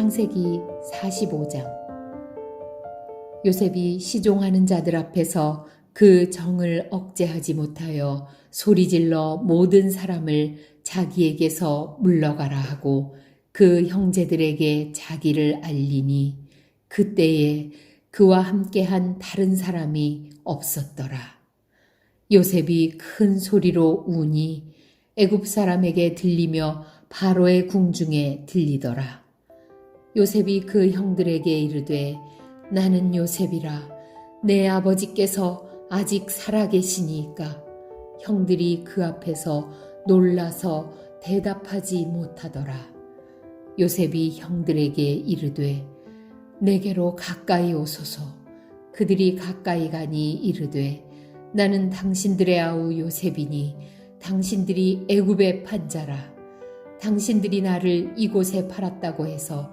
창세기 45장 요셉이 시종하는 자들 앞에서 그 정을 억제하지 못하여 소리질러 모든 사람을 자기에게서 물러가라 하고 그 형제들에게 자기를 알리니 그때에 그와 함께한 다른 사람이 없었더라. 요셉이 큰 소리로 우니 애굽 사람에게 들리며 바로의 궁중에 들리더라. 요셉이 그 형들에게 이르되 나는 요셉이라. 내 아버지께서 아직 살아계시니까. 형들이 그 앞에서 놀라서 대답하지 못하더라. 요셉이 형들에게 이르되 내게로 가까이 오소서. 그들이 가까이 가니 이르되 나는 당신들의 아우 요셉이니 당신들이 애굽의 판자라. 당신들이 나를 이곳에 팔았다고 해서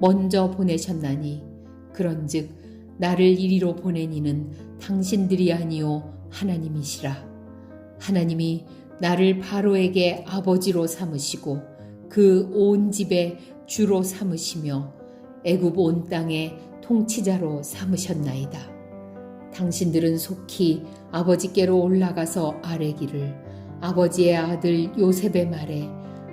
먼저 보내셨나니 그런즉 나를 이리로 보내니는 당신들이 아니요 하나님이시라 하나님이 나를 바로에게 아버지로 삼으시고 그 온 집에 주로 삼으시며 애굽 온 땅의 통치자로 삼으셨나이다. 당신들은 속히 아버지께로 올라가서 아뢰기를 아버지의 아들 요셉의 말에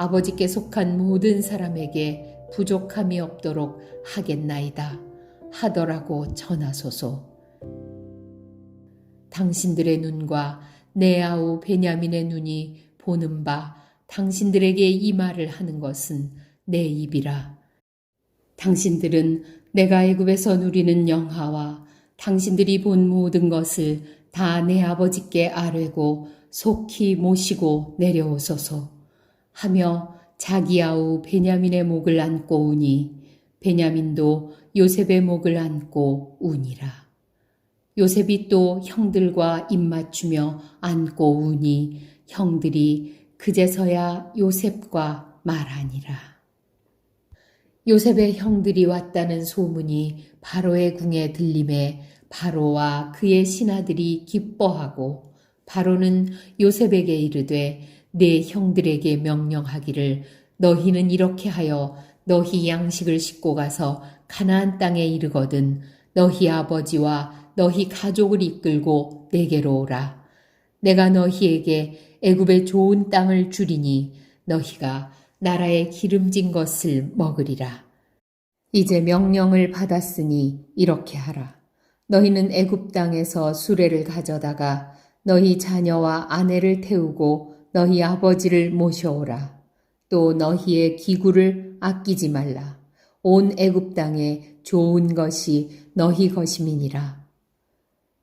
아버지께 속한 모든 사람에게 부족함이 없도록 하겠나이다. 하더라고 전하소서. 당신들의 눈과 내 아우 베냐민의 눈이 보는 바 당신들에게 이 말을 하는 것은 내 입이라. 당신들은 내가 애굽에서 누리는 영화와 당신들이 본 모든 것을 다 내 아버지께 아뢰고 속히 모시고 내려오소서 하며 자기 아우 베냐민의 목을 안고 우니 베냐민도 요셉의 목을 안고 우니라. 요셉이 또 형들과 입맞추며 안고 우니 형들이 그제서야 요셉과 말하니라. 요셉의 형들이 왔다는 소문이 바로의 궁에 들림에 바로와 그의 신하들이 기뻐하고 바로는 요셉에게 이르되 내 형들에게 명령하기를 너희는 이렇게 하여 너희 양식을 싣고 가서 가나안 땅에 이르거든 너희 아버지와 너희 가족을 이끌고 내게로 오라. 내가 너희에게 애굽의 좋은 땅을 주리니 너희가 나라의 기름진 것을 먹으리라. 이제 명령을 받았으니 이렇게 하라. 너희는 애굽 땅에서 수레를 가져다가 너희 자녀와 아내를 태우고 너희 아버지를 모셔오라. 또 너희의 기구를 아끼지 말라. 온 애굽 땅에 좋은 것이 너희 것임이니라.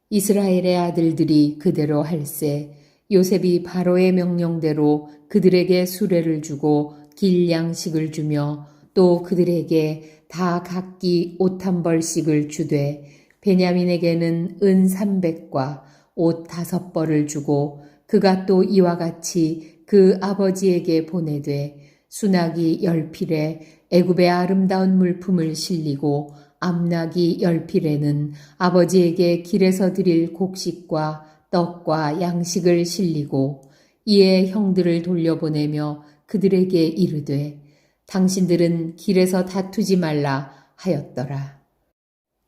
이스라엘의 아들들이 그대로 할세 요셉이 바로의 명령대로 그들에게 수레를 주고 길 양식을 주며 또 그들에게 다 각기 옷 한 벌씩을 주되 베냐민에게는 은 삼백과 옷 다섯 벌을 주고 그가 또 이와 같이 그 아버지에게 보내되 수나기 열 필에 애굽의 아름다운 물품을 실리고 암나기 열 필에는 아버지에게 길에서 드릴 곡식과 떡과 양식을 실리고 이에 형들을 돌려보내며 그들에게 이르되 당신들은 길에서 다투지 말라 하였더라.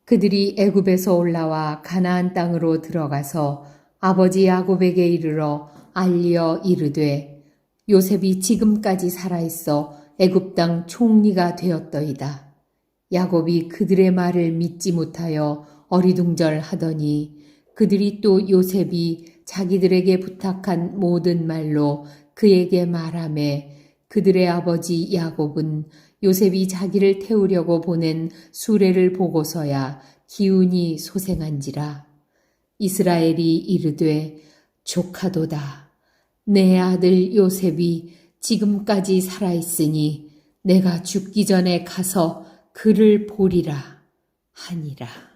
그들이 애굽에서 올라와 가나안 땅으로 들어가서 아버지 야곱에게 이르러 알리어 이르되 요셉이 지금까지 살아 있어 애굽 땅 총리가 되었더이다. 야곱이 그들의 말을 믿지 못하여 어리둥절하더니 그들이 또 요셉이 자기들에게 부탁한 모든 말로 그에게 말하매 그들의 아버지 야곱은 요셉이 자기를 태우려고 보낸 수레를 보고서야 기운이 소생한지라 이스라엘이 이르되 조카도다 내 아들 요셉이 지금까지 살아있으니 내가 죽기 전에 가서 그를 보리라 하니라.